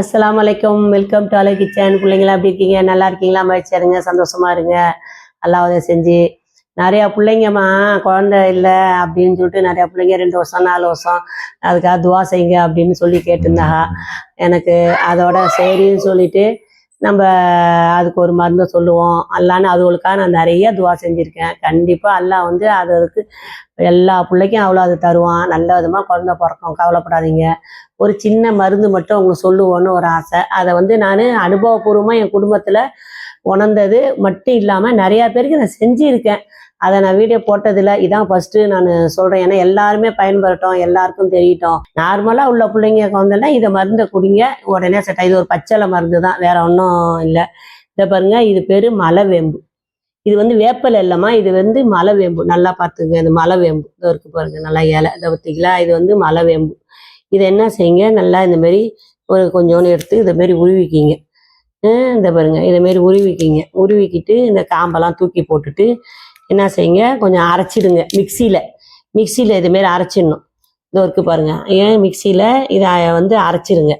அஸ்லாம் வலைக்கம் welcome to அலை கிச்சன் பிள்ளைங்களா எப்படி இருக்கீங்க? நல்லா இருக்கீங்களா? மகிழ்ச்சியா இருங்க சந்தோஷமா இருங்க. அல்லாவதை செஞ்சு. நிறையா பிள்ளைங்கம்மா குழந்தை இல்லை அப்படின்னு சொல்லிட்டு நிறையா பிள்ளைங்க ரெண்டு வருஷம் நாலு வருஷம் அதுக்காக துவா செய்யுங்க அப்படின்னு சொல்லி கேட்டிருந்தாங்க. எனக்கு அதோட சரின்னு சொல்லிட்டு நம்ம அதுக்கு ஒரு மருந்து சொல்லுவோம். அல்லான்னு அதுகளுக்காக நான் நிறைய துவா செஞ்சுருக்கேன். கண்டிப்பாக அல்லா வந்து அது அதுக்கு எல்லா பிள்ளைக்கும் அவ்வளோ அது தருவான். நல்ல விதமாக குழந்த பிறக்கும். கவலைப்படாதீங்க. ஒரு சின்ன மருந்து மட்டும் அவங்க சொல்லுவோன்னு ஒரு ஆசை. அதை வந்து நான் அனுபவபூர்வமாக என் குடும்பத்தில் உணர்ந்தது மட்டும் இல்லாமல் நிறையா பேருக்கு நான் செஞ்சுருக்கேன். அதை நான் வீடியோ போட்டதில் இதான் ஃபஸ்ட்டு நான் சொல்கிறேன் ஏன்னா எல்லாருமே பயன்பெறட்டும். எல்லாருக்கும் தெரியட்டும். நார்மலாக உள்ள பிள்ளைங்க வந்தோன்னா இதை மருந்தை குடிங்க. உடனே செட் இது ஒரு பச்சளை மருந்து தான். வேற ஒன்றும் இல்லை. இதை பாருங்க இது பேர் மலைவேம்பு. இது வந்து வேப்பல் இல்லைம்மா. இது வந்து மலைவேம்பு. நல்லா பார்த்துங்க. இந்த மலைவேம்பு. இதோ இருக்கு பாருங்க. நல்லா இலை. இதை பார்த்தீங்களா இது வந்து மலைவேம்பு. இதை என்ன செய்யுங்க? நல்லா இந்தமாரி ஒரு கொஞ்சோண்டு எடுத்து இதைமாரி உருவிக்கிங்க. இந்த பாருங்க. இதை மாரி உருவிக்கிங்க. உருவிக்கிட்டு இந்த காம்பெல்லாம் தூக்கி போட்டுட்டு என்ன செய்யுங்க? கொஞ்சம் அரைச்சிடுங்க. மிக்சியில். மிக்சியில் இதுமாரி அரைச்சிடணும். இதோ இருக்கு பாருங்க. ஏன் மிக்சியில்? இதை வந்து அரைச்சிடுங்க.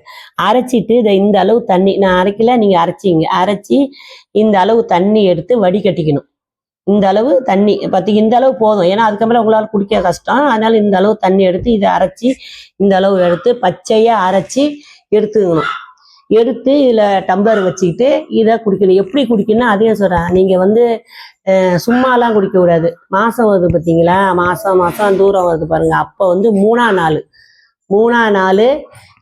அரைச்சிட்டு இதை இந்த அளவு தண்ணி நான் அரைக்கல நீங்கள் அரைச்சிங்க. அரைச்சி இந்த அளவு தண்ணி எடுத்து வடிகட்டிக்கணும். இந்த அளவு தண்ணி பத்து இந்த அளவு போதும். ஏன்னா மேலே உங்களால் குடிக்க கஷ்டம். அதனால இந்த அளவு தண்ணி எடுத்து இதை அரைச்சி இந்த அளவு எடுத்து பச்சையாக அரைச்சி எடுத்துக்கணும். எடுத்து இதில் டம்ளர் வச்சுக்கிட்டு இதை குடிக்கணும். எப்படி குடிக்கணும் அதே சொல்கிறேன் நீங்கள் வந்து சும்மாலாம் குடிக்க கூடாது. மாதம் வருது பார்த்தீங்களா மாதம் மாதம் தூரம் வருது பாருங்கள் அப்போ வந்து மூணா நாள். மூணா நாள்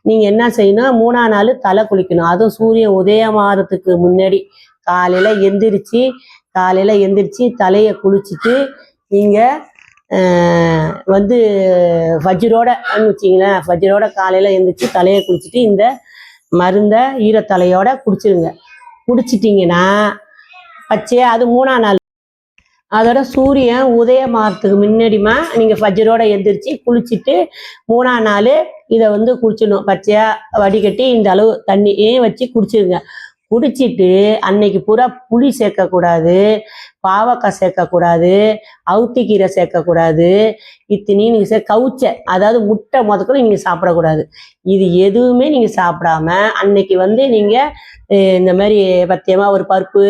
நீங்கள் என்ன செய்யணும்? மூணா நாள் தலை குளிக்கணும். அதுவும் சூரியன் உதயமாகறதுக்கு முன்னாடி காலையில் எந்திரிச்சு காலையில் எந்திரிச்சு தலையை குளிச்சுட்டு நீங்கள் வந்து ஃபஜ்ரோட வச்சிங்களேன் ஃபஜ்ரோட காலையில் எந்திரிச்சு தலையை குளிச்சுட்டு இந்த மருந்தை ஈரத்தலையோட குடிச்சிருங்க. குடிச்சிட்டிங்கன்னா பச்சையாக அது மூணாம் நாள். அதோட சூரியன் உதயமாகறதுக்கு முன்னாடிமா நீங்கள் ஃபஜ்ஜரோட எந்திரிச்சு குளிச்சுட்டு மூணா நாள் இதை வந்து குடிச்சிடணும். பச்சையா வடிகட்டி இந்த அளவு தண்ணியே வச்சு குடிச்சிருங்க. குடிச்சிட்டு அன்னைக்கு பூரா புளி சேர்க்கக்கூடாது பாவக்காய் சேர்க்கக்கூடாது அவுத்திக்கீரை சேர்க்கக்கூடாது. இத்தினி நீங்கள் சே கவுச்ச அதாவது முட்டை முதக்கூட நீங்கள் சாப்பிடக்கூடாது. இது எதுவுமே நீங்கள் சாப்பிடாம அன்னைக்கு வந்து நீங்கள் இந்த மாதிரி பத்தியமாக ஒரு பருப்பு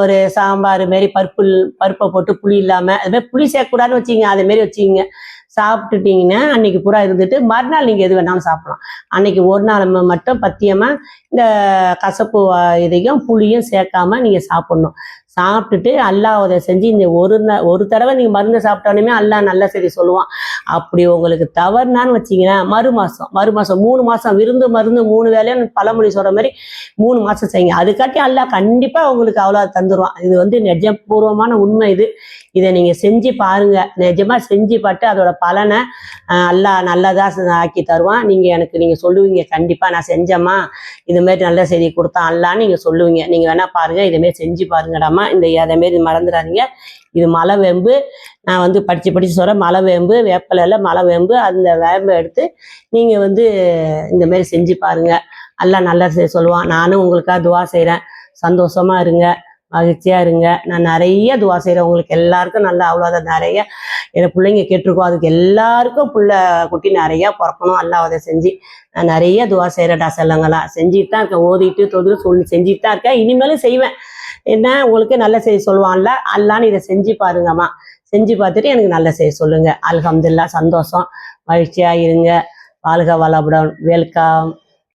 ஒரு சாம்பார் மாரி பருப்பு பருப்பை போட்டு புளி இல்லாமல் அதுமாதிரி புளி சேர்க்கக்கூடாதுன்னு வச்சிங்க அதே மாரி வச்சிங்க சாப்பிட்டுட்டீங்கன்னா அன்னைக்கு புறா இருந்துட்டு மறுநாள் நீங்கள் எது வேணாலும் சாப்பிடலாம். அன்னைக்கு ஒரு நாள் மட்டும் பத்தியமாக இந்த கசப்பு இதையும் புளியும் சேர்க்காம நீங்கள் சாப்பிட்ணும். சாப்பிட்டுட்டு அல்லாஹ் அதை செஞ்சு இந்த ஒரு நா- ஒரு தடவை நீங்கள் மருந்து சாப்பிட்டாலுமே அல்லாஹ் நல்ல சரி சொல்லுவான். அப்படி உங்களுக்கு தவறுனான்னு வச்சிங்கன்னா மறு மாதம் மறு மாதம் மூணு மாதம் விருந்து மருந்து மூணு வேலையும் பழமொழி சொல்கிற மாதிரி மூணு மாதம் செய்யுங்க. அதுக்காட்டி அல்லாஹ் கண்டிப்பாக உங்களுக்கு அவ்வளோ தந்துடுவான் இது வந்து நிஜபூர்வமான உண்மை இது. இதை நீங்கள் செஞ்சு பாருங்கள் நிஜமாக செஞ்சு பார்த்து அதோட பலனை அல்லா நல்லதாக ஆக்கி தருவான். நீங்கள் எனக்கு நீங்கள் சொல்லுவீங்க கண்டிப்பாக நான் செஞ்சேம்மா. இது மாதிரி நல்ல செய்தி கொடுத்தான் அல்லான்னு நீங்கள் சொல்லுவீங்க. நீங்கள் வேணால் பாருங்கள் இதுமாரி செஞ்சு பாருங்கடாம்மா. இந்த அதேமாரி மறந்துடாதீங்க. இது மலை வேம்பு. நான் வந்து படித்து படித்து சொல்கிறேன் மலை வேம்பு வேப்பலையில் மலை வேம்பு. அந்த வேம்பை எடுத்து நீங்கள் வந்து இந்தமாரி செஞ்சு பாருங்கள் எல்லாம் நல்லா சொல்லுவான். நானும் உங்களுக்காக துவா செய்கிறேன் சந்தோஷமா இருங்க மகிழ்ச்சியா இருங்க. நான் நிறைய துவா செய்கிறேன் உங்களுக்கு எல்லாருக்கும் நல்லா அவ்வளோதான் நிறைய என் பிள்ளைங்க கேட்டிருக்கோம் அதுக்கு எல்லாருக்கும் புள்ள குட்டி நிறையா பிறக்கணும். அல்லாஹ் அதை செஞ்சு நான் நிறைய துவா செய்கிறடா செல்லங்களா. செஞ்சுட்டு தான் இருக்கேன். ஓதிட்டு தொழில் சொல்லி செஞ்சுட்டு தான் இருக்கேன். இனிமேலும் செய்வேன். என்ன உங்களுக்கு நல்ல செய்தி சொல்லுவான்ல அல்லான்னு இதை செஞ்சு பாருங்கம்மா. செஞ்சு பார்த்துட்டு எனக்கு நல்ல செய்தி சொல்லுங்கள் அல்ஹம்துலில்லாஹ் சந்தோஷம். மகிழ்ச்சியாக இருங்க. வாழ்க வளபுடன் வெல்கம்